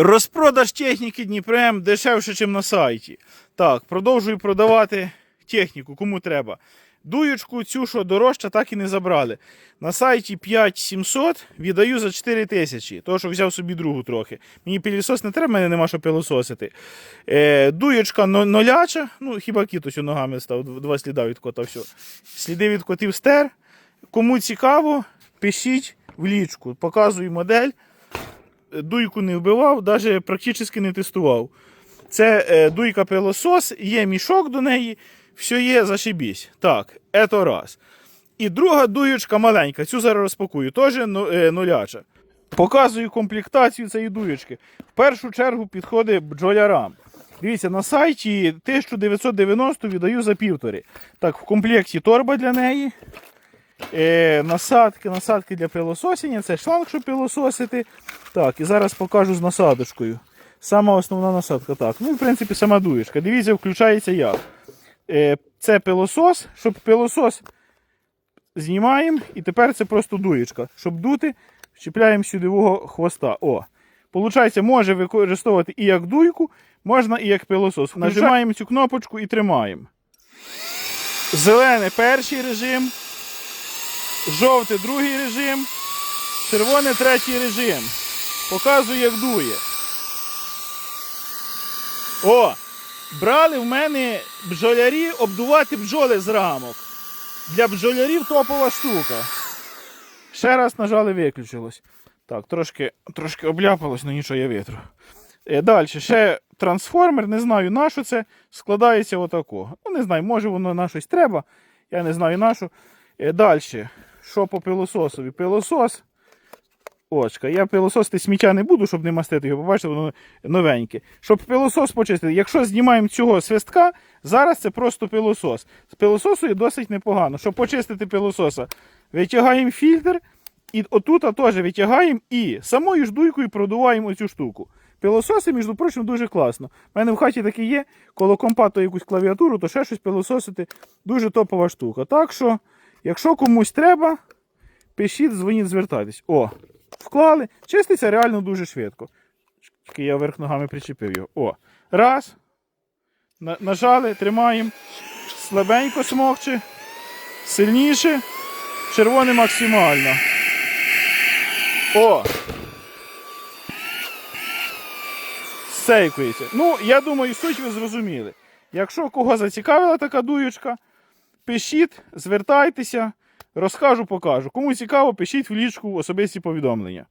Розпродаж техніки Дніпрем дешевше, ніж на сайті. Так, продовжую продавати техніку, кому треба. Дуючку цю, що дорожча, так і не забрали. На сайті 5700 віддаю за 4 тисячі, тому що взяв собі другу трохи. Мені пілісос не треба, мене нема що пилососити. Е, дуючка ноляча, ну хіба кіт ось ногами став, два сліда від кота, все. Сліди від котів стер. Кому цікаво, пишіть в лічку, показую модель. Дуйку не вбивав, навіть практично не тестував. Це е, дуйка пилосос, є мішок до неї, все є, зашибісь. Так, це раз. І друга дуючка маленька, цю зараз розпакую, теж ну- е, нуляча. Показую комплектацію цієї дуючки. В першу чергу підходить бджолярам. Дивіться, на сайті 1990 віддаю за півтори. Так, в комплекті торба для неї. Е, насадки, насадки для пилососіння, це шланг, щоб пилососити. Так, і зараз покажу з насадочкою. Сама основна насадка. Так. Ну, в принципі, сама дуєчка. Дивіться, включається як. Е, це пилосос, щоб пилосос знімаємо, і тепер це просто дуєчка. Щоб дути, чіпляємо сюдового хвоста. О. Получається, може використовувати і як дуйку, можна і як пилосос. Нажимаємо цю кнопочку і тримаємо. Зелений перший режим. Жовтий другий режим. Червоний третій режим. Показую, як дує. О! Брали в мене бджолярі обдувати бджоли з рамок. Для бджолярів топова штука. Ще раз нажали, виключилось. Так, трошки, трошки обляпалось, але нічого я витру. Е, Далі, ще трансформер, не знаю на що це, складається отако. Ну, не знаю, може воно на щось треба. Я не знаю на що. Е, Далі, що по пилососові? Пилосос. Очка, я пилососити сміття не буду, щоб не мастити його, побачите, воно новеньке. Щоб пилосос почистити, якщо знімаємо цього свистка, зараз це просто пилосос. З пилососою досить непогано. Щоб почистити пилососа, витягаємо фільтр, і отут теж витягаємо і самою ж дуйкою продуваємо оцю штуку. Пилососи, між прочим, дуже класно. У мене в хаті таке є, коло компа якусь клавіатуру, то ще щось пилососити дуже топова штука. Так що, якщо комусь треба, пишіть, дзвоніть, звертайтесь. О, вклали. Чиститься реально дуже швидко. Я верх ногами причепив його. О. Раз. Нажали, тримаємо. Слабенько смокче. Сильніше. Червоне максимально. О! Сейкується. Ну, я думаю, суть ви зрозуміли. Якщо кого зацікавила така дуючка, пишіть, звертайтеся, розкажу, покажу. Кому цікаво, пишіть в лічку особисті повідомлення.